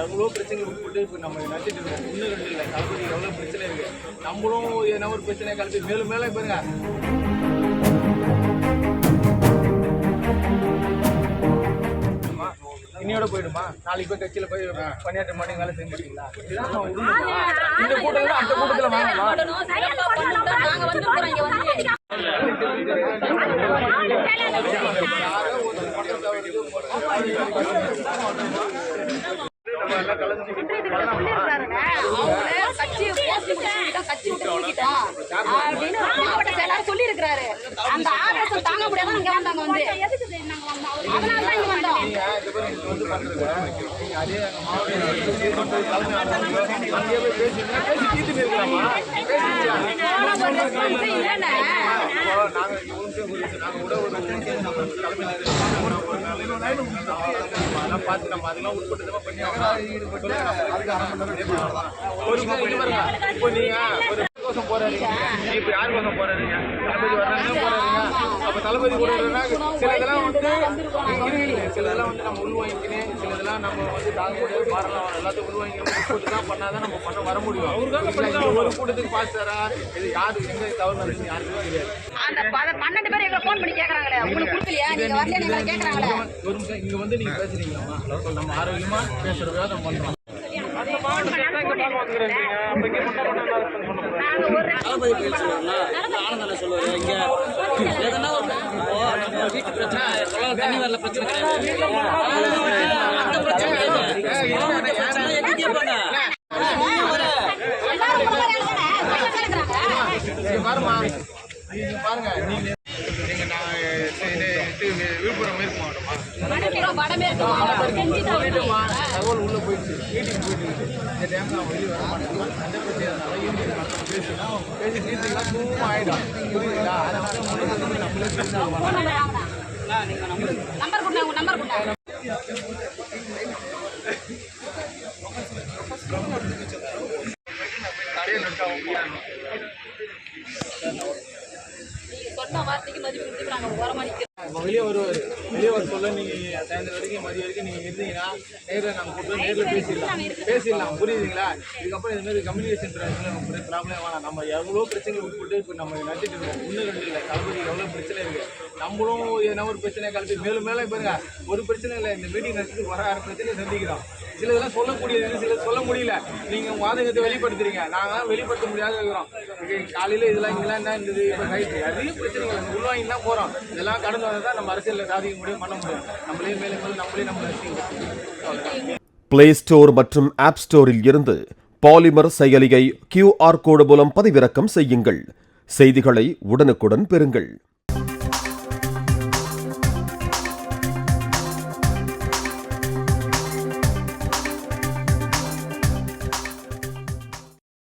எவ்வளோ பிரச்சனை உட்பட்டு இப்போ நம்ம நடத்திட்டு இருக்கோம். இன்னும் ரெண்டு இல்லை. தளபதி எவ்வளோ பிரச்சனை இருக்கு? நம்மளும் என்ன ஒரு பிரச்சனையை கலப்பி மேலும் மேலும் பாருங்க. இன்னையோட போயிடுமா? நாளைக்கு போய் கட்சியில போய் பணியாற்ற மாட்டீங்க வேலை செய்ய மாட்டீங்களா. இந்த கூட்டத்துல அந்த கூட்டத்துல வாங்கலாம். அப்படின்னு சொல்லி இருக்கிறாரு அந்த ஆவேசம் தாங்க முடியாம இங்க வந்தாங்க வந்து. அதனால தான் இங்க வந்தோம். அதே பார்த்து நம்ம அதெல்லாம் உட்பட்டு பண்ணி ஆகணும். ஒரு நிமிஷம் இங்க பாருங்க. இப்போ நீங்க ஒரு கோசம் போறாருங்க இப்ப யார் கோசம் போறாருங்க தளபதி தளபதி கூட சில இதெல்லாம் வந்து சில இதெல்லாம் வந்து நம்ம உள்வாங்கிக்கணும் சில இதெல்லாம் நம்ம வந்து தாங்க முடியாது பாரலாம் எல்லாத்தையும் உள்வாங்கிக்கணும் தான் பண்ணாதான் நம்ம பண்ண வர முடியும். ஒரு கூட்டத்துக்கு பாஸ் தரா? இது யாரு? எங்க தவறு நடக்குது யாருக்குமே தெரியாது. அந்த பன்னெண்டு பேர் எங்களை ஃபோன் பண்ணி கேக்குறாங்களே. உங்களுக்கு கொடுக்கலையா? நீங்க வரலையா? எங்களை கேக்குறாங்களே? ஒரு நிமிஷம் இங்க வந்து நீங்க பேசுறீங்களாமா நம்ம ஆரோக்கியமா பேசுற விவாதம் பண்றோம் தளபதி பேச்சு வரல சொல்லுவாரு இங்க எதனா நம்ம வீட்டு பிரச்சனை தண்ணி வரல பிரச்சனை கிடையாது அந்த பிரச்சனை கிடையாது எங்க கேட்பாங்க பாருமா நீங்க பாருங்க தகவல் போயிடுச்சு மீட்டிங் போயிட்டு இந்த டைம் நான் வெளியே வர மாட்டேன் அந்த பிரச்சனை பேசி புரியுதுங்களா அதனால நம்மளே நம்பர் கொடுங்க உங்க நம்பர் கொடுங்க சொன்ன வார்த்தைக்கு மதிப்பு கொடுத்து நாங்கள் ஓரமாக வெளியே ஒரு வெளியே ஒரு சொல்ல நீங்க சாயந்தரம் வரைக்கும் மதியம் வரைக்கும் நீங்க இருந்தீங்கன்னா நேரில் நம்ம கூப்பிட்டு நேரில் பேசிடலாம். பேசிடலாம். புரியுதுங்களா? இதுக்கப்புறம் இந்த மாதிரி கம்யூனிகேஷன் பிரச்சனை ப்ராப்ளம் வேணாம். நம்ம எவ்வளோ பிரச்சனை உட்பட்டு இப்போ நம்ம நடத்திட்டு இருக்கோம் ஒன்று ரெண்டு இல்லை. தளபதி எவ்வளோ பிரச்சனை இருக்கு. நம்மளும் என்ன ஒரு பிரச்சனை கலப்பி மேலும் மேலே பாருங்க ஒரு பிரச்சனை இல்லை. இந்த மீட்டிங் நடத்தி வர ஆறு பிரச்சனையை சந்திக்கிறோம். சில இதெல்லாம் சொல்லக்கூடியது சில சொல்ல முடியல. நீங்கள் உங்க வாதகத்தை வெளிப்படுத்துறீங்க. நாங்கள் வெளிப்படுத்த முடியாத இருக்கிறோம் காலையில் இதெல்லாம் இங்கெல்லாம் என்ன இருந்தது? இப்போ நைட்டு நிறைய பிரச்சனைகள் இருக்கு. உள்வாங்கி தான் போகிறோம் இதெல்லாம் கடந்து வந்தால் தான் நம்ம அரசியலில் சாதிக்க முடியும் பண்ண முடியும். நம்மளே மேலே மேலே நம்மளே நம்ம ரசிக்க பிளே ஸ்டோர் மற்றும் ஆப் ஸ்டோரில் இருந்து பாலிமர் செயலியை கியூஆர் கோடு மூலம் பதிவிறக்கம் செய்யுங்கள். செய்திகளை உடனுக்குடன் பெறுங்கள்.